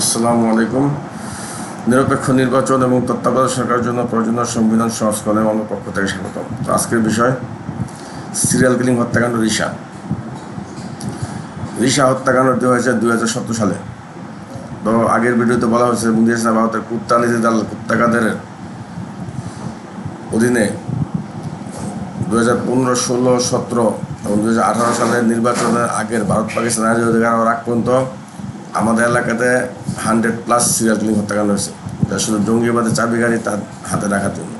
আসসালামু আলাইকুম। নিরপেক্ষ নির্বাচন এবং তত্ত্বাবধায়ক সরকারের জন্য প্রয়োজনীয় সংবিধান সংস্করণে আমার পক্ষ থেকে স্বাগতম। তো আজকের বিষয়, সিরিয়াল কিলিং হত্যাকাণ্ড রিসা। রিসা হত্যাকাণ্ডটি হয়েছে দুই হাজার সতেরো সালে। তো আগের ভিডিওতে বলা হয়েছে মুদি ভারতের কুত্তা দাল কুত্তা অধীনে দু হাজার পনেরো, ষোলো, সতেরো এবং দু হাজার আঠারো সালের নির্বাচনের আগের ভারত পাকিস্তান রাজ্য অধিকার আগ পর্যন্ত আমাদের এলাকাতে হান্ড্রেড প্লাস সিরিয়াল কিলিং হত্যাকাণ্ড হয়েছে। যা শুধু জঙ্গিবাদের চাবিকারী তার হাতে রাখার জন্য।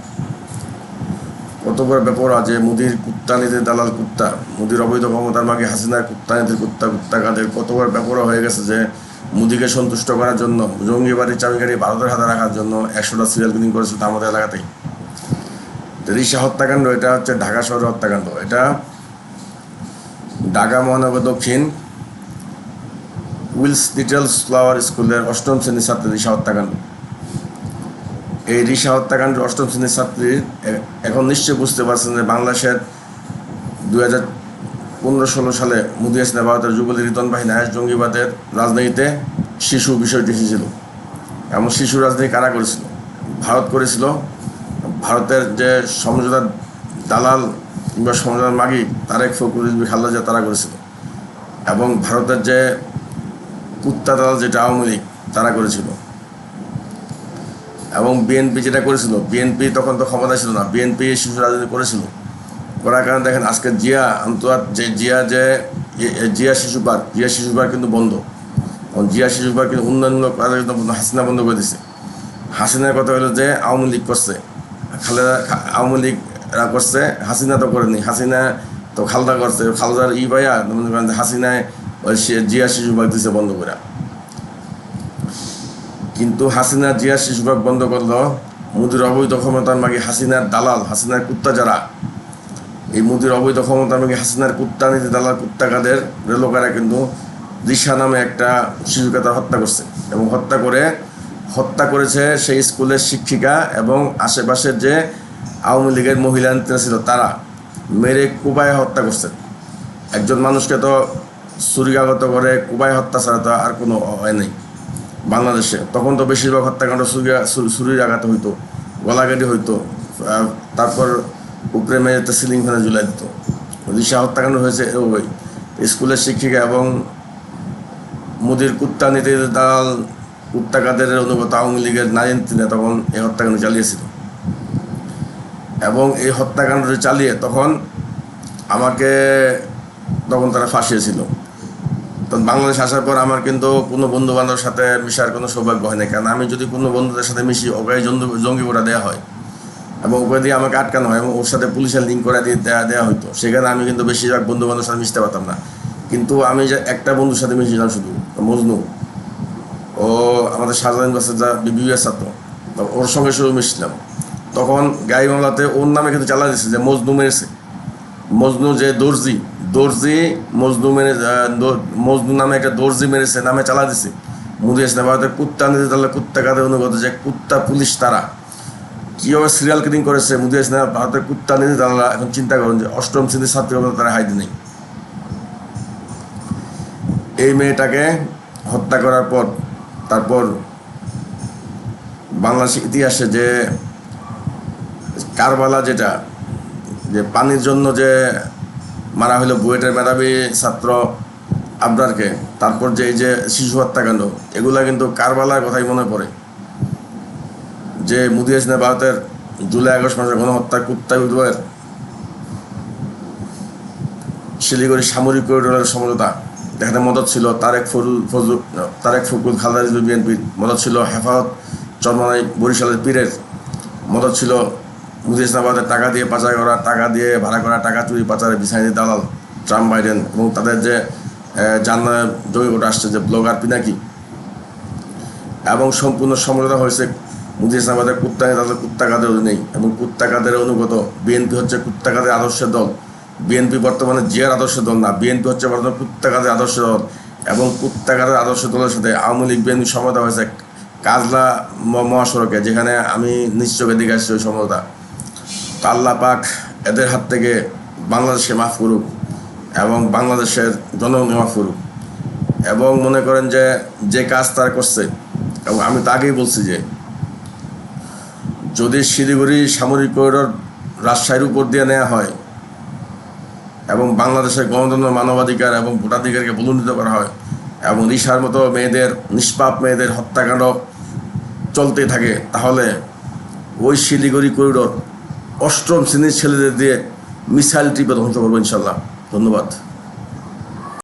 কত বড় ব্যাপার যে মুদির কুত্তা নীতির দালাল কুত্তা, মুদির অবৈধ ক্ষমতার মাকে হাসিনার কুত্তা নীতির কুত্তা কুত্তা কাদের, কত বড় ব্যাপার হয়ে গেছে যে মুদিকে সন্তুষ্ট করার জন্য, জঙ্গিবাদী চাবিকারী ভারতের হাতে রাখার জন্য একশোটা সিরিয়াল কিলিং করেছে তা আমাদের এলাকাতেই। রিসা হত্যাকাণ্ড, এটা হচ্ছে ঢাকা শহরের হত্যাকাণ্ড। এটা ঢাকা মহানগর দক্ষিণ উইলস লিটল ফ্লাওয়ার স্কুলের অষ্টম শ্রেণির ছাত্রী রিসা হত্যাকাণ্ড। এই রিসা হত্যাকাণ্ডের অষ্টম শ্রেণির ছাত্রী এখন নিশ্চয়ই বুঝতে পারছেন যে বাংলাদেশের দু হাজার পনেরো ষোলো সালে মুদি হাসিনা ভারতের যুবলী রিতন বাহিনী আয়াস জঙ্গিবাদের রাজনীতিতে শিশু বিষয়টি এসেছিল। এমন শিশু রাজনীতি কারা করেছিল? ভারত করেছিল। ভারতের যে সমঝোতার দালাল কিংবা সমঝোতার মাগি তারেক ফখরুল খাল্লাজা তারা করেছিল। এবং ভারতের যে কুত্তা দালাল যেটা আওয়ামী লীগ, তারা করেছিল। এবং বিএনপি যেটা করেছিল বিএনপি তখন তো ক্ষমতা ছিল না বিএনপি শিশু রাজনীতি করেছিল। করার কারণে দেখেন, আজকে জিয়া আন্তর্জাত যে জিয়া যে জিয়া শিশু পার্ক জিয়া শিশু পার্ক কিন্তু বন্ধ। জিয়া শিশু পার্ক কিন্তু উন্নয়নমূলক হাসিনা বন্ধ করে দিছে। হাসিনার কথা হলো যে, আওয়ামী লীগ করছে। খালেদা আওয়ামী লীগরা করছে, হাসিনা তো করেনি। হাসিনা তো খালদা করছে। খালদার ই ভাইয়া হাসিনায় সে- জিয়া শিশু পার্ক দিছে, বন্ধ করে কিন্তু হাসিনা জিয়া শিশুবাগ বন্ধ করল। মুদির অবৈধ ক্ষমতার মাগে হাসিনার দালাল, হাসিনার কুত্তা যারা, এই মুদির অবৈধ ক্ষমতার মাগে হাসিনার কুত্তা নীতি, দালাল কুত্তা কাদের লোকেরা কিন্তু দিশা নামে একটা শিশুকে তারা হত্যা করছে এবং হত্যা করে, হত্যা করেছে সেই স্কুলের শিক্ষিকা এবং আশেপাশের যে আওয়ামী লীগের মহিলা নেত্রী ছিল তারা। মেরে কুবায় হত্যা করছে। একজন মানুষকে তো ছুরিকাগত করে কুবাই হত্যা ছাড়া তো আর কোনো হয় নেই বাংলাদেশে। তখন তো বেশিরভাগ হত্যাকাণ্ড ছুরিয়া ছুরির আঘাত হইতো গলাগাড়ি হইতো তারপর উপরে মেয়েতে সিলিং ফ্যানে ঝুলাই দিত। দিশা হত্যাকাণ্ড হয়েছে ওই স্কুলের শিক্ষিকা এবং মুদির কুত্তা, নীতির দালাল কুত্তা কাদের অনুগত আওয়ামী লীগের নারী তখন এই হত্যাকাণ্ড চালিয়েছিল। এবং এই হত্যাকাণ্ডটি চালিয়ে, তখন আমাকে তখন তারা ফাঁসিয়েছিল। বাংলাদেশ আসার পর আমার কিন্তু কোনো বন্ধু বান্ধবের সাথে মিশার কোনো সৌভাগ্য হয় না কারণ আমি যদি কোনো বন্ধুদের সাথে মিশি, ওকে জঙ্গি করে দেওয়া হয় এবং ওকে দিয়ে আমাকে আটকানো হয় এবং ওর সাথে পুলিশের লিঙ্ক করে দিয়ে দেওয়া দেওয়া হতো সেখানে আমি কিন্তু বেশিরভাগ বন্ধু বান্ধবের সাথে মিশতে পারতাম না। কিন্তু আমি যে একটা বন্ধুর সাথে মিশেছিলাম শুধু মজনু। ও আমাদের শাহজাহান বাসের যা বিবিএস ছাত্র ওর সঙ্গে শুধু মিশছিলাম। তখন গাড়ি মামলাতে ওর নামে কিন্তু চালা দিচ্ছে যে মজনু মেরেছে। মজনু যে দর্জি দর্জি মজনু মেরে আহ, দ- মজনু নামে একটা দর্জি মেরেছে নামে চালা দিছে। মুদি আসলে ভারতের কুত্তা নিতে তাহলে কুত্তা কাদের অনুগত যে কুত্তা পুলিশ তারা? কীভাবে সিরিয়াল কিলিং করেছে? মুদি আসলে ভারতের কুত্তা নিতে তারা এখন চিন্তা করুন যে অষ্টম শ্রেণির ছাত্রী তারা হাইতে নেই। এই মেয়েটাকে হত্যা করার পর তারপর বাংলাদেশ ইতিহাসে যে কারবালা যেটা যে পানির জন্য যে মারা হলো বুয়েটের মেধাবী ছাত্র আবরারকে তারপর যে এই যে শিশু হত্যাকাণ্ড, এগুলা কিন্তু কারবালার কথাই মনে পড়ে। যে মুদি হাসিনা ভারতের জুলাই আগস্ট মাসে গণহত্যা কুত্তা বিদ্রোহের শিলিগুড়ি সামরিক করিডোরের সমঝোতা। যেখানে মদত ছিল তারেক ফজল ফজল তারেক ফকুল খালদা বিএনপির। মদত ছিল হেফাজত চরমানাই বরিশালের পীরের। মদত ছিল মুদি ইসলামাবাদের টাকা দিয়ে পাচার করা, টাকা দিয়ে ভাড়া করা, টাকা চুরি পাচারে বিছাইনি দালাল ট্রাম্প বাইডেন এবং তাদের যে জানা জমি কোটা আসছে যে ব্লগার পিনাকি। এবং সম্পূর্ণ সমঝোতা হয়েছে মুদি ইসলামাবাদের কুত্তা তাদের কুত্তা কাদের অধীনেই এবং কুত্তা কাদের অনুগত বিএনপি হচ্ছে কুত্তা কাদের আদর্শের দল। বিএনপি বর্তমানে জিয়ার আদর্শ দল না, বিএনপি হচ্ছে বর্তমানে কুত্তা কাদের আদর্শ দল। এবং কুত্তা কাদের আদর্শ দলের সাথে আওয়ামী লীগ বিএনপি সমঝোতা হয়েছে কাজলা মহাসড়কে, যেখানে আমি নিশ্চয় দিকে আসছি ওই সমঝোতা। আল্লাহ পাক এদের হাত থেকে বাংলাদেশকে মাফ করুক এবং বাংলাদেশের জনগণকে মাফ করুক। এবং মনে করেন যে যে কাজ তারা করছে, এবং আমি তো আগেই বলছি যে, যদি শিলিগুড়ি সামরিক করিডোর রাজশাহীর উপর দিয়ে নেওয়া হয়, এবং বাংলাদেশের গণতন্ত্র, মানবাধিকার এবং ভোটাধিকারকে প্রলম্বিত করা হয়, এবং রিসার মতো মেয়েদের, নিষ্পাপ মেয়েদের হত্যাকাণ্ড চলতে থাকে, তাহলে ওই শিলিগুড়ি করিডোর অষ্টম শ্রেণির ছেলেদের দিয়ে মিসাইলটি টিপে ধ্বংস করব ইনশাল্লাহ। ধন্যবাদ।